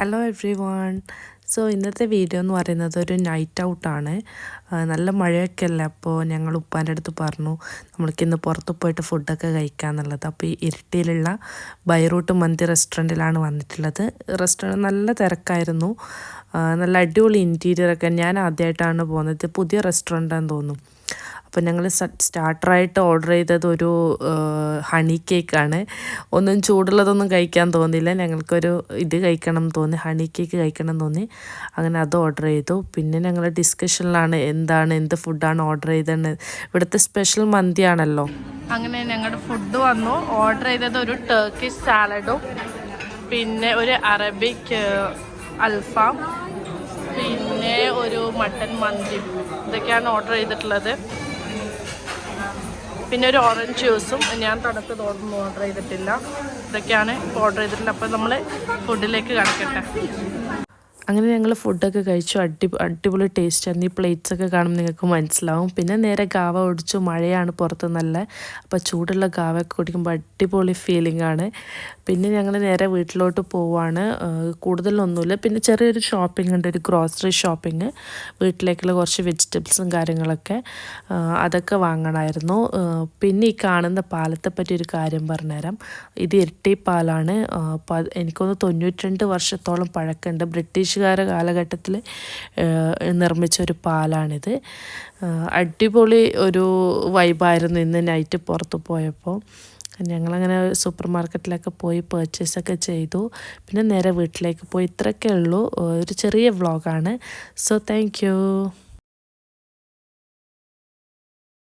Hello everyone so ഇന്നത്തെ video എന്ന് പറയുന്നത് ഒരു നൈറ്റ് ഔട്ടാണ് നല്ല മഴയൊക്കെ അല്ലേ? അപ്പോൾ ഞങ്ങൾ ഉപ്പാന്റെ അടുത്ത് പറഞ്ഞു നമ്മൾക്കിന്ന് പുറത്ത് പോയിട്ട് ഫുഡൊക്കെ കഴിക്കാമെന്നുള്ളത് അപ്പോൾ ഈ ഇരിട്ടിയിലുള്ള ബൈറൂട്ട് മന്തി റെസ്റ്റോറന്റിലാണ് വന്നിട്ടുള്ളത്. റെസ്റ്റോറന്റ് നല്ല തിരക്കായിരുന്നു. നല്ല അടിപൊളി ഇന്റീരിയറൊക്കെ ഞാൻ ആദ്യമായിട്ടാണ് പോകുന്നത്. പുതിയ റെസ്റ്റോറന്റാന്ന് തോന്നുന്നു. അപ്പോൾ ഞങ്ങൾ സ്റ്റാർട്ടറായിട്ട് ഓർഡർ ചെയ്തത് ഒരു ഹണി കേക്കാണ് ഒന്നും ചൂടുള്ളതൊന്നും കഴിക്കാൻ തോന്നിയില്ല. ഞങ്ങൾക്കൊരു ഇത് കഴിക്കണം തോന്നി ഹണി കേക്ക് കഴിക്കണം തോന്നി. അങ്ങനെ അത് ഓർഡർ ചെയ്തു. പിന്നെ ഞങ്ങൾ ഡിസ്കഷനിലാണ് എന്താണ് എന്ത് ഫുഡാണ് ഓർഡർ ചെയ്തത് ഇവിടുത്തെ സ്പെഷ്യൽ മന്തിയാണല്ലോ അങ്ങനെ ഞങ്ങളുടെ ഫുഡ് വന്നു. ഓർഡർ ചെയ്തത് ഒരു ടർക്കിഷ് സാലഡും പിന്നെ ഒരു അറബിക് അൽഫാം പിന്നെ ഒരു മട്ടൻ മന്തി ഇതൊക്കെയാണ് ഓർഡർ ചെയ്തിട്ടുള്ളത്. പിന്നെ ഒരു ഓറഞ്ച് ജ്യൂസും ഞാൻ തണുത്ത് തോന്നുന്നു ഓർഡർ ചെയ്തിട്ടില്ല. ഇതൊക്കെയാണ് ഓർഡർ ചെയ്തിട്ടുള്ളത്. അപ്പോൾ നമ്മൾ ഫുഡിലേക്ക് കിടക്കട്ടെ. അങ്ങനെ ഞങ്ങൾ ഫുഡൊക്കെ കഴിച്ചു. അടി അടിപൊളി ടേസ്റ്റ് ആയിരുന്നു ഈ പ്ലേറ്റ്സ് ഒക്കെ കാണുമ്പോൾ നിങ്ങൾക്ക് മനസ്സിലാവും. പിന്നെ നേരെ ഗാവ ഓടിച്ചു. മഴയാണ് പുറത്ത് നല്ല. അപ്പോൾ ചൂടുള്ള ഗാവയൊക്കെ കുടിക്കുമ്പോൾ അടിപൊളി ഫീലിംഗ് ആണ്. പിന്നെ ഞങ്ങൾ നേരെ വീട്ടിലോട്ട് പോവാണ്. കൂടുതലൊന്നുമില്ല. പിന്നെ ചെറിയൊരു ഷോപ്പിംഗ് ഉണ്ട്. ഒരു ഗ്രോസറി ഷോപ്പിംഗ് വീട്ടിലേക്കുള്ള കുറച്ച് വെജിറ്റബിൾസും കാര്യങ്ങളൊക്കെ അതൊക്കെ വാങ്ങണമായിരുന്നു പിന്നെ ഈ കാണുന്ന പാലത്തെ പറ്റി ഒരു കാര്യം പറഞ്ഞുതരാം. ഇത് ഇരട്ടി പാലാണ് എനിക്കൊന്ന് തൊണ്ണൂറ്റി വർഷത്തോളം പഴക്കമുണ്ട്. ബ്രിട്ടീഷ് ബ്രിട്ടീഷുകാരുടെ കാലഘട്ടത്തിൽ നിർമ്മിച്ച ഒരു പാലാണിത്. അടിപൊളി ഒരു വൈബായിരുന്നു ഇന്ന് നൈറ്റ് പുറത്ത് പോയപ്പോൾ. ഞങ്ങളങ്ങനെ സൂപ്പർ മാർക്കറ്റിലൊക്കെ പോയി പേർച്ചേസൊക്കെ ചെയ്തു. പിന്നെ നേരെ വീട്ടിലേക്ക് പോയി. ഇത്രയൊക്കെ ഉള്ളൂ. ഒരു ചെറിയ വ്ളോഗാണ് സോ താങ്ക്